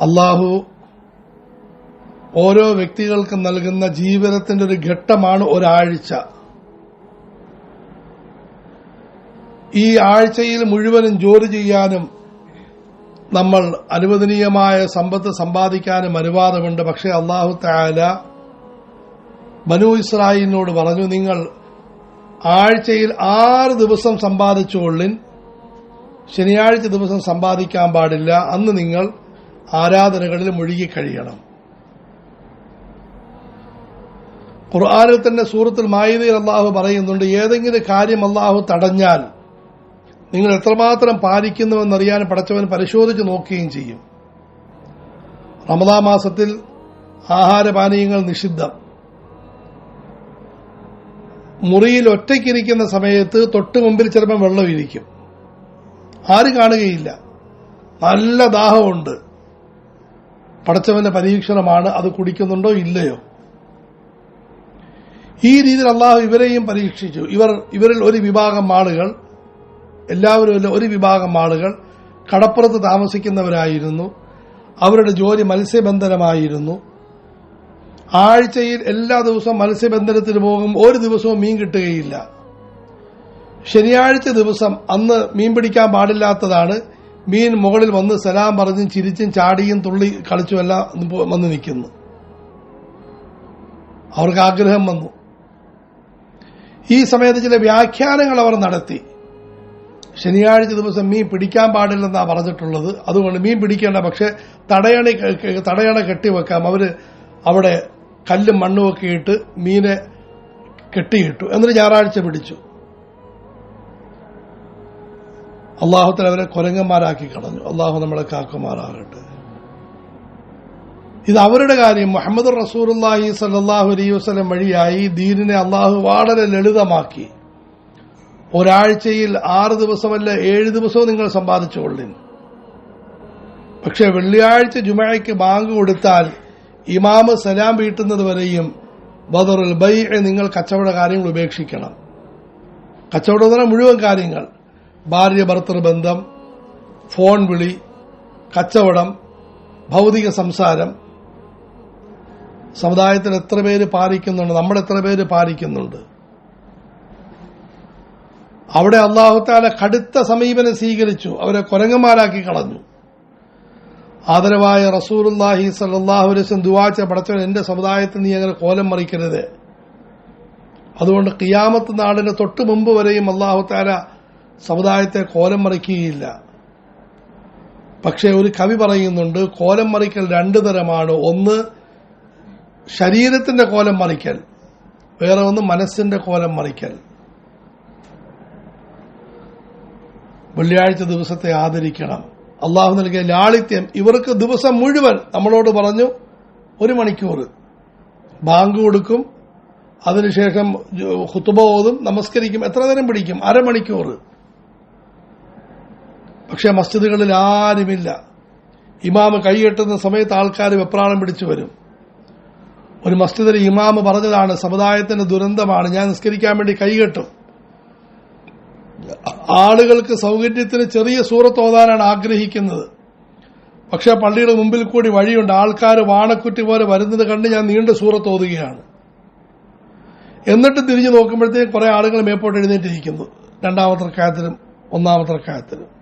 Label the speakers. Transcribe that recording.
Speaker 1: അള്ളാഹു ഓരോ വ്യക്തികൾക്കും നൽകുന്ന ജീവിതത്തിന്റെ ഒരു ഘട്ടമാണ് ഒരാഴ്ച. ഈ ആഴ്ചയിൽ മുഴുവനും ജോലി ചെയ്യാനും നമ്മൾ അനുവദനീയമായ സമ്പത്ത് സമ്പാദിക്കാനും അനുവാദമുണ്ട്. പക്ഷേ അള്ളാഹു താല മനു ഇസ്രായേലിനോട് പറഞ്ഞു നിങ്ങൾ ആഴ്ചയിൽ ആറ് ദിവസം സമ്പാദിച്ചുകൊള്ളിൻ. ശനിയാഴ്ച ദിവസം സമ്പാദിക്കാൻ പാടില്ല. അന്ന് നിങ്ങൾ ആരാധനകളിൽ മുഴുകിക്കഴിയണം. ഖുർആാനിൽ തന്നെ സൂറത്തിൽ മായിദയിൽ അള്ളാഹു പറയുന്നുണ്ട് ഏതെങ്കിലും കാര്യം അള്ളാഹു തടഞ്ഞാൽ നിങ്ങൾ എത്രമാത്രം പാലിക്കുന്നുവെന്നറിയാൻ പടച്ചവൻ പരിശോധിച്ച് നോക്കുകയും ചെയ്യും. റമദാ മാസത്തിൽ ആഹാരപാനീയങ്ങൾ നിഷിദ്ധം. മുറിയിൽ ഒറ്റയ്ക്കിരിക്കുന്ന സമയത്ത് തൊട്ട് മുമ്പിൽ ചിലപ്പോൾ വെള്ളം ഇരിക്കും. ആരും കാണുകയില്ല. നല്ല ദാഹമുണ്ട്. പടച്ചവന്റെ പരീക്ഷണമാണ് അത് കുടിക്കുന്നുണ്ടോ ഇല്ലയോ? ഈ രീതിയിൽ അള്ളാഹു ഇവരെയും പരീക്ഷിച്ചു. ഇവർ ഇവരിൽ ഒരു വിഭാഗം ആളുകൾ എല്ലാവരും ഒരു വിഭാഗം ആളുകൾ കടപ്പുറത്ത് താമസിക്കുന്നവരായിരുന്നു. അവരുടെ ജോലി മത്സ്യബന്ധനമായിരുന്നു. ആഴ്ചയിൽ എല്ലാ ദിവസവും മത്സ്യബന്ധനത്തിന് പോകും ഒരു ദിവസവും മീൻ കിട്ടുകയില്ല. ശനിയാഴ്ച ദിവസം അന്ന് മീൻ പിടിക്കാൻ പാടില്ലാത്തതാണ്. മീൻ മുകളിൽ വന്ന് സലാം പറഞ്ഞും ചിരിച്ചും ചാടിയും തുള്ളി കളിച്ചുമെല്ലാം വന്ന് നിൽക്കുന്നു. അവർക്ക് ആഗ്രഹം വന്നു. ഈ സമയത്ത് ചില വ്യാഖ്യാനങ്ങൾ അവർ നടത്തി. ശനിയാഴ്ച ദിവസം മീൻ പിടിക്കാൻ പാടില്ലെന്നാണ് പറഞ്ഞിട്ടുള്ളത്. അതുകൊണ്ട് മീൻ പിടിക്കേണ്ട പക്ഷെ തടയണ തടയണ കെട്ടിവെക്കാം അവർ അവിടെ കല്ലും മണ്ണുമൊക്കെ ഇട്ട് മീനെ കെട്ടിയിട്ടു. എന്നിട്ട് ഞായറാഴ്ച പിടിച്ചു. അള്ളാഹുത്തിൽ അവരെ കൊരങ്ങന്മാരാക്കി കളഞ്ഞു. അള്ളാഹു നമ്മളെ കാക്കുമാറാകട്ടെ. ഇത് അവരുടെ കാര്യം. മുഹമ്മദ് റസൂർല്ലാഹി സല്ലാഹു അലൈഹി വസ്ലം വഴിയായി ദീനിനെ അള്ളാഹു വളരെ ലളിതമാക്കി. ഒരാഴ്ചയിൽ ആറ് ദിവസമല്ല ഏഴ് ദിവസവും നിങ്ങൾ സമ്പാദിച്ചുകൊള്ളി പക്ഷെ വെള്ളിയാഴ്ച ജുമഴയ്ക്ക് ബാങ്ക് കൊടുത്താൽ ഇമാമ് സലാം വീട്ടുന്നത് വരെയും ബദറുൽ ബൈ നിങ്ങൾ കച്ചവട കാര്യങ്ങൾ ഉപേക്ഷിക്കണം. കച്ചവടം മുഴുവൻ കാര്യങ്ങൾ. ഭാര്യ ഭർത്തൃ ബന്ധം ഫോൺ വിളി കച്ചവടം ഭൗതിക സംസാരം. സമുദായത്തിൽ എത്ര പേര് പാലിക്കുന്നുണ്ട്? നമ്മൾ എത്ര പേര് പാലിക്കുന്നുണ്ട്? അവിടെ അള്ളാഹുത്താല കടുത്ത സമീപനം സ്വീകരിച്ചു. അവരെ കൊരങ്ങന്മാരാക്കി കളഞ്ഞു. ആദരവായ റസൂലുല്ലാഹി സല്ലാഹു ദുവാച്ച പടച്ചവൻ എന്റെ സമുദായത്തിൽ നീ അങ്ങനെ കോലം മറിക്കരുത്. അതുകൊണ്ട് കിയാമത്ത് നാടിന് തൊട്ടു മുമ്പ് വരെയും അള്ളാഹുത്താല സമുദായത്തെ കോലം മറിക്കുകയില്ല. പക്ഷേ ഒരു കവി പറയുന്നുണ്ട് കോലം മറിക്കൽ രണ്ടു തരമാണ്. ഒന്ന് ശരീരത്തിന്റെ കോലം മറിക്കൽ. വേറെ ഒന്ന് മനസ്സിന്റെ കോലം മറിക്കൽ. വെള്ളിയാഴ്ച ദിവസത്തെ ആദരിക്കണം. അള്ളാഹു നൽകിയ ലാളിത്യം ഇവർക്ക് ദിവസം മുഴുവൻ നമ്മളോട് പറഞ്ഞു ഒരു മണിക്കൂർ. ബാങ്ക് കൊടുക്കും അതിനുശേഷം ഹുത്തുബ ഓതും നമസ്കരിക്കും എത്ര നേരം പിടിക്കും? അരമണിക്കൂർ. പക്ഷെ മസ്ജിദുകളിൽ ആരുമില്ല. ഇമാമ് കൈകെട്ടുന്ന സമയത്ത് ആൾക്കാർ വെപ്രാളം പിടിച്ചു വരും. ഒരു മസ്ജിദിൽ ഇമാമ് പറഞ്ഞതാണ് സമുദായത്തിന്റെ ദുരന്തമാണ് ഞാൻ നിസ്കരിക്കാൻ വേണ്ടി കൈകെട്ടും. ആളുകൾക്ക് സൗകര്യത്തിന് ചെറിയ സൂറത്ത് ഓതാനാണ് ആഗ്രഹിക്കുന്നത്. പക്ഷെ പള്ളിയുടെ മുമ്പിൽ കൂടി വഴിയുണ്ട്. ആൾക്കാർ വാണക്കുറ്റി പോലെ വരുന്നത് കണ്ട് ഞാൻ നീണ്ട സൂറത്ത് ഓതുകയാണ്. എന്നിട്ട് തിരിഞ്ഞു നോക്കുമ്പോഴത്തേക്ക് കുറെ ആളുകൾ മേപ്പോട്ട് എഴുന്നേറ്റിരിക്കുന്നു. രണ്ടാമത്തെ കാര്യത്തിലും ഒന്നാമത്തെ കായത്തിലും